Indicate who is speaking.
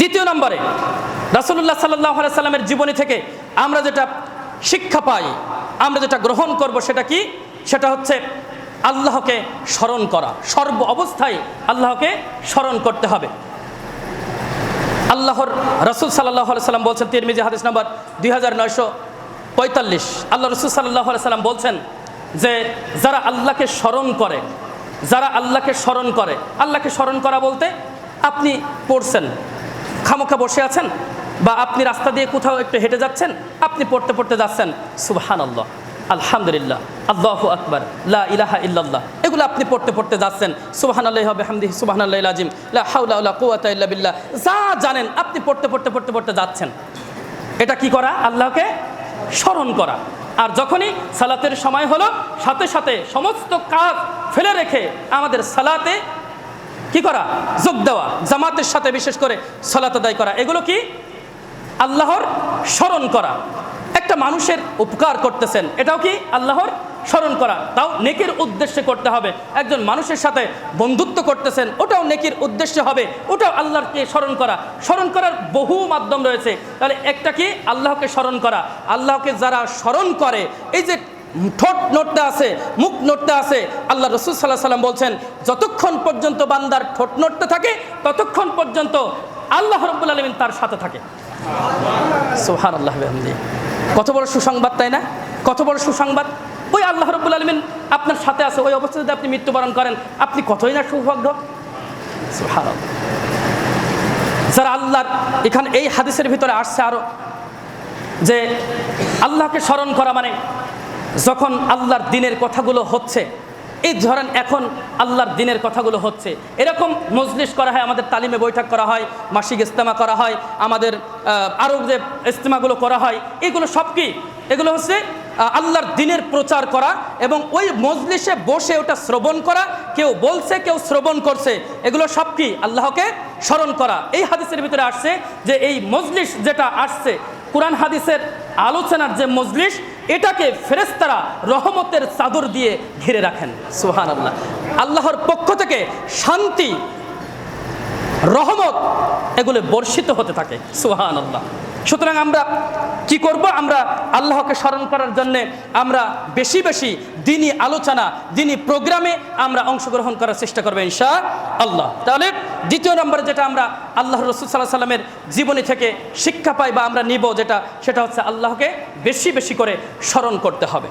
Speaker 1: দ্বিতীয় নম্বরে রাসুল্লাহ সাল্লাহ সাল্লামের জীবনী থেকে আমরা যেটা শিক্ষা পাই, আমরা যেটা গ্রহণ করব সেটা কি? সেটা হচ্ছে আল্লাহকে স্মরণ করা। সর্ব অবস্থায় আল্লাহকে স্মরণ করতে হবে। আল্লাহর রসুল সাল্লাহ সাল্লাম বলছেন, তিরমিজি হাদিস নাম্বার দুই হাজার নয়শো পঁয়তাল্লিশ। আল্লাহ রসুল সাল্লাহ সাল্লাম বলছেন যে, যারা আল্লাহকে স্মরণ করে, যারা আল্লাহকে স্মরণ করে, আল্লাহকে স্মরণ করা বলতে আপনি পড়ছেন। খামোখা বসে আছেন বা আপনি রাস্তা দিয়ে কোথাও একটু হেঁটে যাচ্ছেন, আপনি পড়তে পড়তে যাচ্ছেন সুবহান আল্লাহ আলহামদুলিল্লাহ, আল্লাহ আকবর, লা ইলাহা ইল্লাল্লাহ, এগুলো আপনি পড়তে পড়তে যাচ্ছেন সুবাহান আল্লাহ হামদি সুবাহান আল্লাহ আজিম লা হাউলা উল্লাহ কুয়াতা বিল্লাহ, যা জানেন আপনি পড়তে পড়তে পড়তে পড়তে যাচ্ছেন। এটা কি করা? আল্লাহকে স্মরণ করা। আর যখনই সালাতের সময় হলো, সাথে সাথে সমস্ত কাজ ফেলে রেখে আমাদের সালাতে কি করা? যোগ দেওয়া। জামাতের সাথে বিশেষ করে সলাত আদায় করা। এগুলো কি? আল্লাহর স্মরণ করা। একটা মানুষের উপকার করতেছেন। এটাও কি? আল্লাহর স্মরণ করা। তাও নেকির উদ্দেশ্যে করতে হবে। একজন মানুষের সাথে বন্ধুত্ব করতেছেন, ওটাও নেকির উদ্দেশ্যে হবে। ওটাও আল্লাহকে স্মরণ করা। স্মরণ করার বহু মাধ্যম রয়েছে। তাহলে একটা কি? আল্লাহকে স্মরণ করা। আল্লাহকে যারা স্মরণ করে, এই যে ঠোঁট নড়তে আছে, মুখ নড়তে আছে। আল্লাহ রসুল সাল্লাহ সাল্লাম বলছেন, যতক্ষণ পর্যন্ত বান্দার ঠোঁট নড়তে থাকে, ততক্ষণ পর্যন্ত আল্লাহ রব্বুল আলমিন তার সাথে থাকে। সোহান আল্লাহ কত বড় সুসংবাদ, তাই না? কত বড় সুসংবাদ। ওই আল্লাহ রব্বুল আলমিন আপনার সাথে আছে, ওই অবস্থায় যদি আপনি মৃত্যুবরণ করেন, আপনি কতই না সৌভাগ্য? আল্লাহ। যারা আল্লাহর, এখানে এই হাদিসের ভিতরে আসছে আরও, যে আল্লাহকে স্মরণ করা মানে যখন আল্লাহর দিনের কথাগুলো হচ্ছে, এই ধরেন এখন আল্লাহর দিনের কথাগুলো হচ্ছে, এরকম মজলিস করা হয়, আমাদের তালিমে বৈঠক করা হয়, মাসিক ইস্তেমা করা হয়, আমাদের আরও যে ইস্তেমাগুলো করা হয়, এগুলো সব কি? এগুলো হচ্ছে আল্লাহর দিনের প্রচার করা এবং ওই মজলিসে বসে ওটা শ্রবণ করা, কেউ বলছে, কেউ শ্রবণ করছে, এগুলো সব কি? আল্লাহকে স্মরণ করা। এই হাদিসের ভিতরে আসছে যে এই মজলিস যেটা আসছে, কোরআন হাদিসের আলোচনার যে মজলিস, এটাকে ফেরেস্তারা রহমতের চাদর দিয়ে ঘিরে রাখেন। সুহান আল্লাহ আল্লাহর পক্ষ থেকে শান্তি, রহমত এগুলো বর্ষিত হতে থাকে। সুহান আল্লাহ সুতরাং আমরা কি করব? আমরা আল্লাহকে স্মরণ করার জন্য আমরা বেশি বেশি দিনই আলোচনা দিনই প্রোগ্রামে আমরা অংশগ্রহণ করার চেষ্টা করব ইনশা আল্লাহ তাহলে দ্বিতীয় নম্বরে যেটা আমরা আল্লাহ রসুল সাল্লাহ সাল্লামের জীবনী থেকে শিক্ষা পাই বা আমরা নিব যেটা, সেটা হচ্ছে আল্লাহকে বেশি বেশি করে স্মরণ করতে হবে।